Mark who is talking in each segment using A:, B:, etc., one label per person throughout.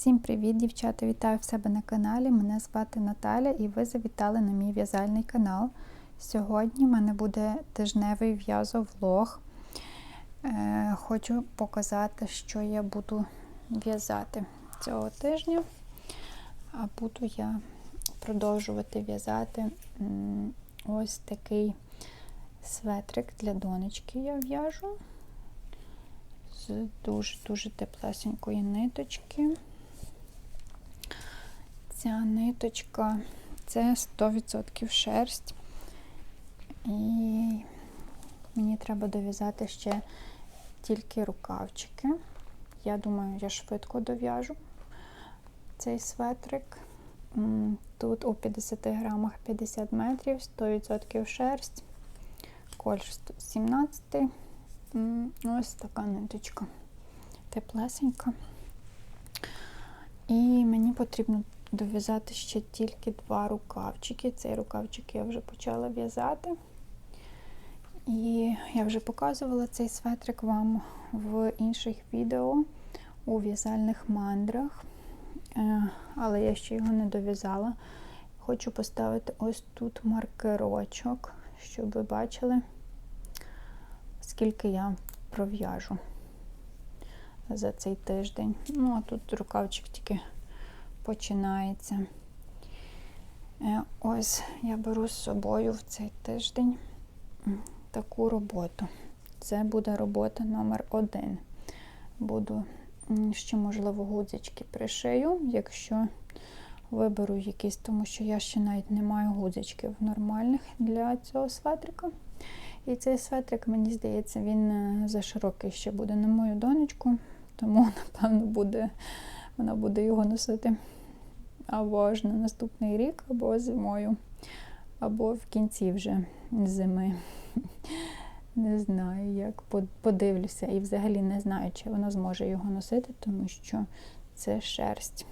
A: Всім привіт, дівчата! Вітаю в себе на каналі. Мене звати Наталя і ви завітали на мій в'язальний канал. Сьогодні в мене буде тижневий в'язовлог. Е, Хочу показати, що я буду в'язати цього тижня. А буду я продовжувати в'язати ось такий светрик для донечки я в'яжу з дуже-дуже теплесенької ниточки. Ця ниточка це 100% шерсть. І мені треба дов'язати ще тільки рукавчики. Я думаю, я швидко дов'яжу цей светрик. Тут у 50 грамах 50 метрів, 100% шерсть, колір 17. М, Ось така ниточка теплесенька. І мені потрібно дов'язати ще тільки два рукавчики. Цей рукавчик я вже почала в'язати. І я вже показувала цей светрик вам в інших відео у в'язальних мандрах, Е, але я ще його не дов'язала. Хочу поставити ось тут маркерочок, щоб ви бачили, скільки я пров'яжу за цей тиждень. Ну, а тут рукавчик тільки починається. Е, Ось я беру з собою в цей тиждень таку роботу. Це буде робота номер один. Буду ще, можливо, гудзички пришию, якщо виберу якісь, тому що я ще навіть не маю гудзичків нормальних для цього светрика. І цей светрик, мені здається, він е, за широкий ще буде на мою донечку, тому, напевно, буде, вона буде його носити або аж на наступний рік, або зимою, або в кінці вже зими. Не знаю, як подивлюся. І взагалі не знаю, чи вона зможе його носити, тому що це шерсть.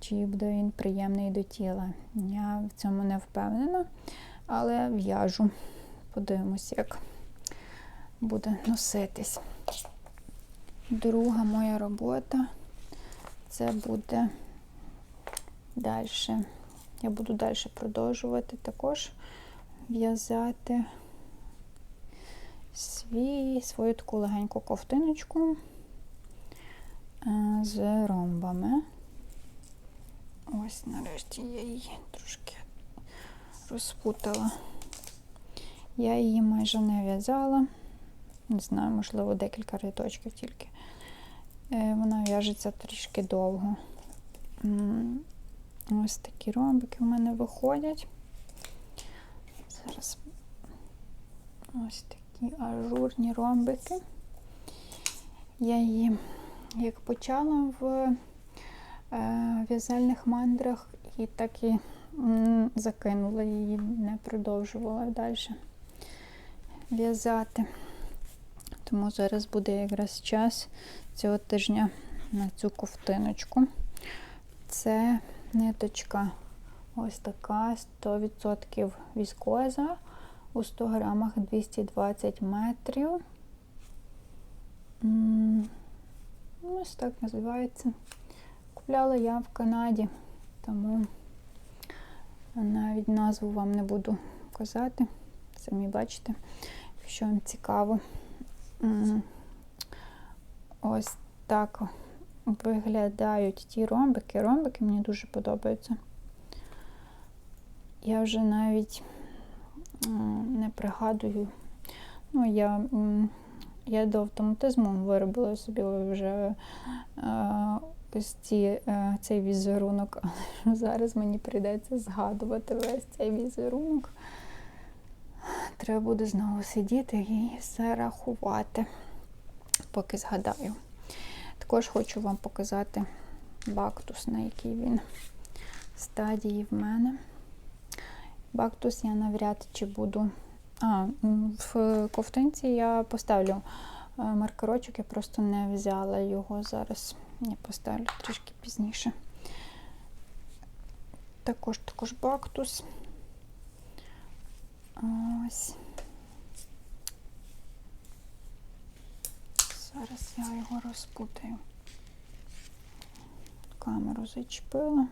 A: Чи буде він приємний до тіла. Я в цьому не впевнена, але в'яжу. Подивимось, як буде носитись. Друга моя робота це буде далі. Я буду далі продовжувати також в'язати свою таку легеньку ковтиночку з ромбами. Ось, нарешті я її трошки розпутала. Я її майже не в'язала. Не знаю, можливо, декілька рядочків тільки. Е, вона в'яжеться трішки довго. Ось такі ромбики в мене виходять. Зараз ось такі ажурні ромбики. Я її, як почала в е, в'язальних мандрах, і так і закинула її, не продовжувала далі в'язати. Тому зараз буде якраз час цього тижня на цю ковтиночку. Це ниточка ось така, 100% віскоза, у 100 грамах 220 метрів. Ось так називається. Купляла я в Канаді, тому навіть назву вам не буду казати. Самі бачите, якщо вам цікаво. Ось так виглядають ті ромбики. Ромбики мені дуже подобаються. Я вже навіть не пригадую, ну, я я до автоматизму виробила собі вже ось ці, цей візерунок, але зараз мені прийдеться згадувати весь цей візерунок. Треба буде знову сидіти і все рахувати, поки згадаю. Також хочу вам показати бактус, на якій він стадії в мене. Бактус я навряд чи буду. А, в ковтинці я поставлю е, маркерочок, я просто не взяла його зараз. Я поставлю трішки пізніше. Також також бактус. Ось. Зараз я його розпутаю. камеру зачепила.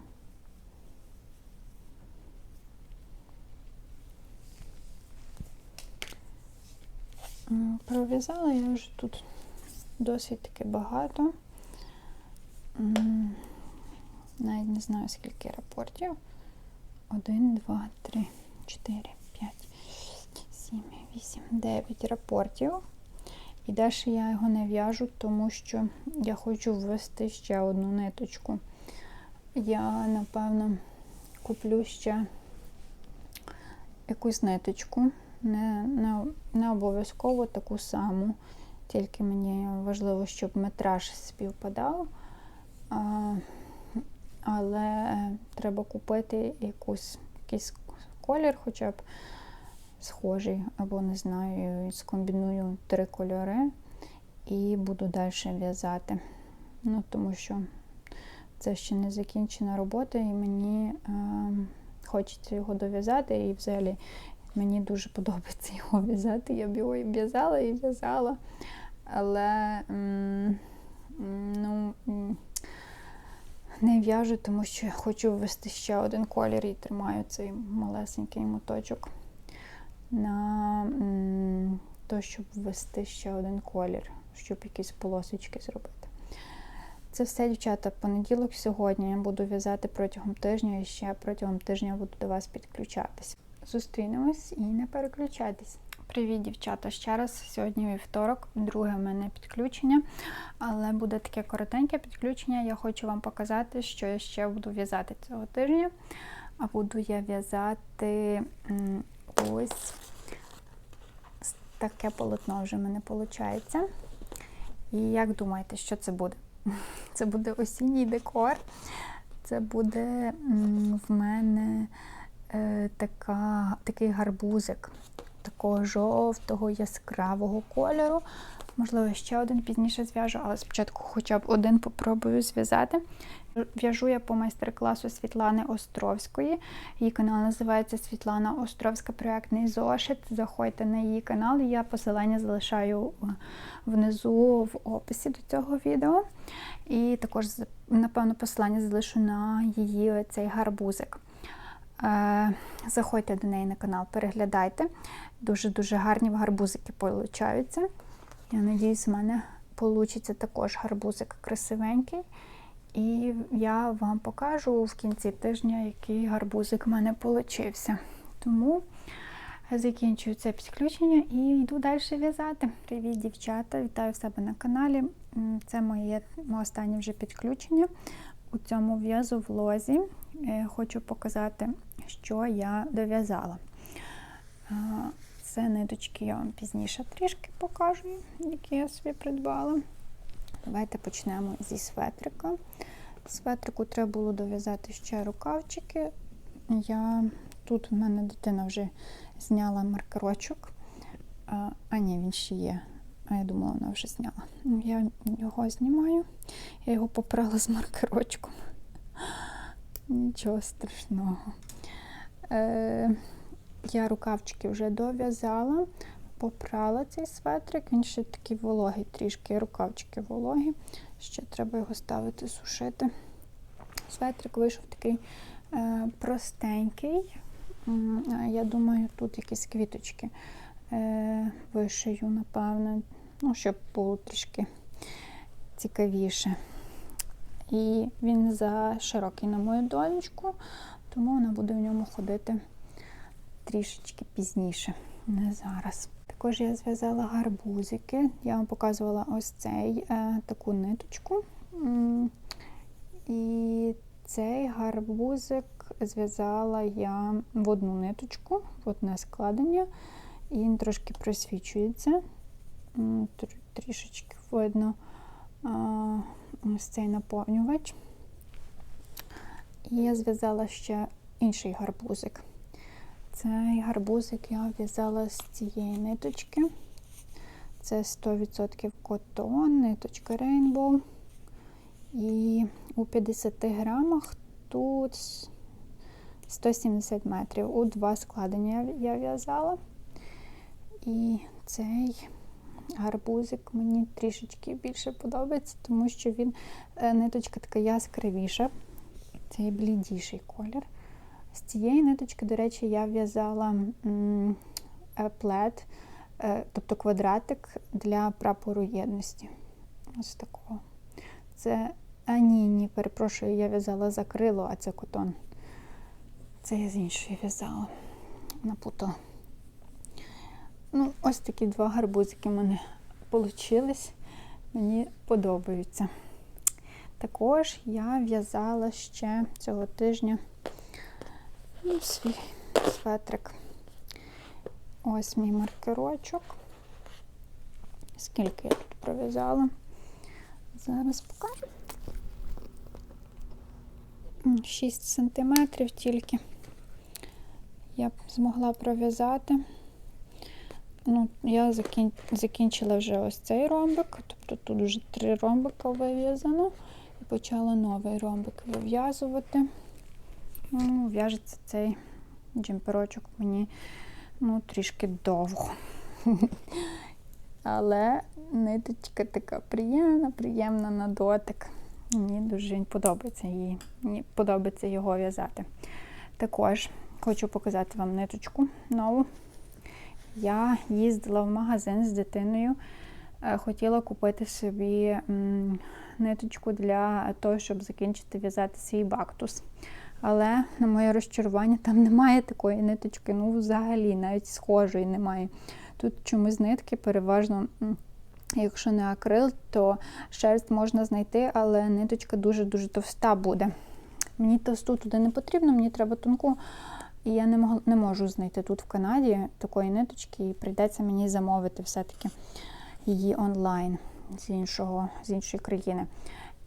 A: Пров'язала я вже тут досить таки багато. Навіть не знаю скільки рапортів. Один, два, три, чотири, п'ять, сім, вісім, дев'ять рапортів. І далі я його не в'яжу, тому що я хочу ввести ще одну ниточку. Я, напевно, куплю ще якусь ниточку. Не, не, не обов'язково таку саму. Тільки мені важливо, щоб метраж співпадав. А, але треба купити якусь, якийсь колір, хоча б схожий, або не знаю, скомбіную три кольори і буду далі в'язати. Ну, тому що це ще не закінчена робота, і мені е, хочеться його дов'язати. І взагалі мені дуже подобається його в'язати. Я б його і в'язала, і в'язала. Але м, ну, не в'яжу, тому що хочу ввести ще один колір і тримаю цей малесенький моточок на то, щоб ввести ще один колір, щоб якісь полосочки зробити. Це все, дівчата, понеділок сьогодні я буду в'язати протягом тижня і ще протягом тижня буду до вас підключатись. Зустрінемось і не переключайтесь. Привіт, дівчата! Ще раз сьогодні вівторок, друге в мене підключення, але буде таке коротеньке підключення. Я хочу вам показати, що я ще буду в'язати цього тижня. А буду я в'язати ось таке полотно вже в мене виходить. І як думаєте, що це буде? Це буде осінній декор. Це буде в мене е, така, такий гарбузик такого жовтого яскравого кольору. Можливо, ще один пізніше зв'яжу, але спочатку хоча б один попробую зв'язати. В'яжу я по майстер-класу Світлани Островської. Її канал називається Світлана Островська проєктний зошит. Заходьте на її канал, я посилання залишаю внизу в описі до цього відео. І також, напевно, посилання залишу на її цей гарбузик. Е, заходьте до неї на канал, переглядайте. Дуже-дуже гарні гарбузики получаються. Я надіюсь, у мене вийде також гарбузик красивенький. І я вам покажу в кінці тижня, який гарбузик в мене получився. Тому закінчую це підключення і йду далі в'язати. Привіт, дівчата! Вітаю в себе на каналі. Це моє останнє вже підключення. У цьому в'язу в лозі хочу показати, що я дов'язала. Це ниточки я вам пізніше трішки покажу, які я собі придбала. Давайте почнемо зі светрика. Светрику треба було дов'язати ще рукавчики. Я Тут в мене дитина вже зняла маркерочок. А, а ні, він ще є. А я думала, вона вже зняла. Я його знімаю, я його попрала з маркерочком. Нічого страшного. Е, Я рукавчики вже дов'язала, попрала цей светрик, він ще такий вологий, трішки рукавчики вологі. Ще треба його ставити, сушити. Светрик вийшов такий е, простенький. Я думаю, тут якісь квіточки е, вишию, напевно, ну, щоб було трішки цікавіше. І він за широкий на мою донечку, тому вона буде в ньому ходити трішечки пізніше, не зараз. Також я зв'язала гарбузики. Я вам показувала ось цей е, таку ниточку. І цей гарбузик зв'язала я в одну ниточку, в одне складення, і він трошки просвічується. Трішечки видно ось цей наповнювач. І я зв'язала ще інший гарбузик. Цей гарбузик я в'язала з цієї ниточки. Це 100% котон, ниточка Rainbow. І у 50 грамах тут 170 метрів. У два складення я в'язала. І цей гарбузик мені трішечки більше подобається, тому що він е, ниточка така яскравіша. Це є блідіший колір. З цієї ниточки, до речі, я в'язала е, плед, е, тобто квадратик для прапору єдності. Ось такого. Це. А ні, ні, перепрошую, я в'язала закрило, а це котон. Це я з іншої в'язала. Напутала. Ну, ось такі два гарбузики в мене вийшли. Мені подобаються. Також я в'язала ще цього тижня ну, свій светрик. Ось мій маркерочок. Скільки я тут пров'язала? Зараз покажу. 6 сантиметрів тільки я б змогла пров'язати. Ну, Я закін... закінчила вже ось цей ромбик, тобто тут вже три ромбика вив'язано. І почала новий ромбик вив'язувати. Ну, В'яжеться цей джемперочок мені ну, трішки довго. Але ниточка така приємна, приємна на дотик. Мені дуже подобається її. Мені подобається його в'язати. Також хочу показати вам ниточку нову. Я їздила в магазин з дитиною, е, хотіла купити собі ниточку для того, щоб закінчити в'язати свій бактус. Але на моє розчарування там немає такої ниточки, ну взагалі, навіть схожої немає. Тут чомусь нитки переважно. Якщо не акрил, то шерсть можна знайти, але ниточка дуже-дуже товста буде. Мені товсту туди не потрібно, мені треба тонку. І я не мог, не можу знайти тут в Канаді такої ниточки, і прийдеться мені замовити все-таки її онлайн з іншого, з іншої країни.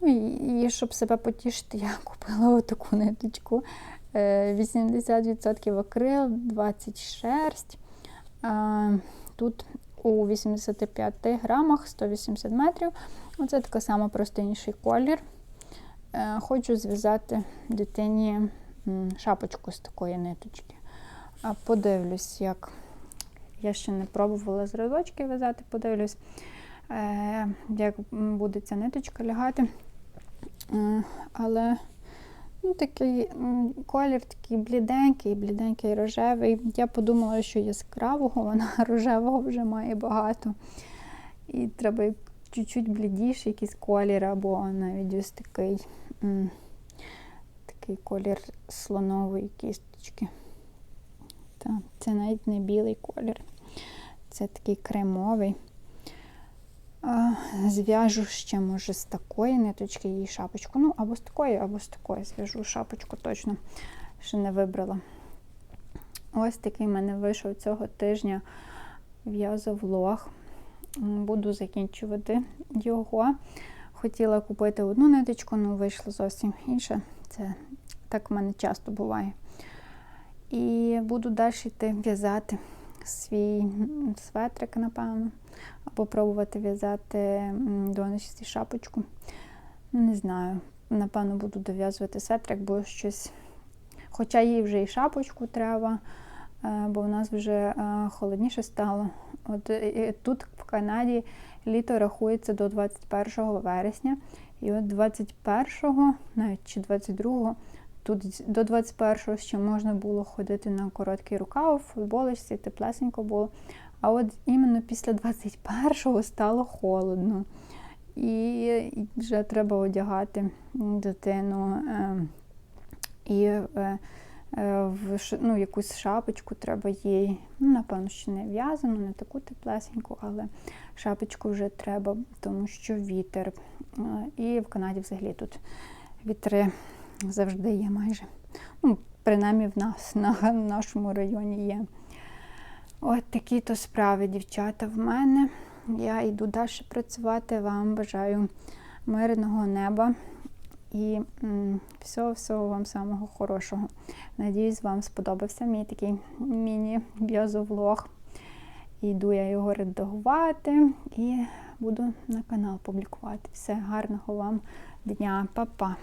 A: Ну, і, щоб себе потішити, я купила отаку ниточку. 80% акрил, 20 шерсть. Тут у 85 грамах 180 метрів. Оце така сама простиніший колір. Е, хочу зв'язати дитині шапочку з такої ниточки. Подивлюсь, як я ще не пробувала зразочки в'язати, подивлюсь, е, як буде ця ниточка лягати. Але ну, такий колір такий бліденький, бліденький рожевий. Я подумала, що яскравого, вона рожевого вже має багато. І треба чуть-чуть блідіший якийсь колір, або навіть ось такий такий колір слонової кісточки. Так, Це навіть не білий колір, це такий кремовий. Зв'яжу ще, може, з такої ниточки її шапочку. Ну, або з такої, або з такої зв'яжу шапочку точно, ще не вибрала. Ось такий в мене вийшов цього тижня в'язовлог. Буду закінчувати його. Хотіла купити одну ниточку, але вийшло зовсім інше. Це так в мене часто буває. І буду далі йти в'язати свій светрик, напевно, або пробувати в'язати донечці шапочку. Ну, не знаю, напевно, буду дов'язувати светрик, бо щось. Хоча їй вже і шапочку треба, е, бо в нас вже е, холодніше стало. От Тут в Канаді літо рахується до 21 вересня. І от 21-го, навіть чи 22-го, тут до 21-го ще можна було ходити на короткий рукав, футболочці, теплесенько було. А от іменно після 21-го стало холодно. І вже треба одягати дитину е, і е, е, ну, якусь шапочку треба їй, ну, напевно, ще не в'язану, не таку теплесеньку, але шапочку вже треба, тому що вітер. І в Канаді взагалі тут вітри завжди є майже. Ну, Принаймні в нас на нашому районі є. От такі то справи, дівчата, в мене. Я йду далі працювати. Вам бажаю мирного неба і всього-всього вам самого хорошого. Надіюсь, вам сподобався мій такий міні-біозовлог. Йду я його редагувати і буду на канал публікувати. Все, гарного вам дня, Па-па!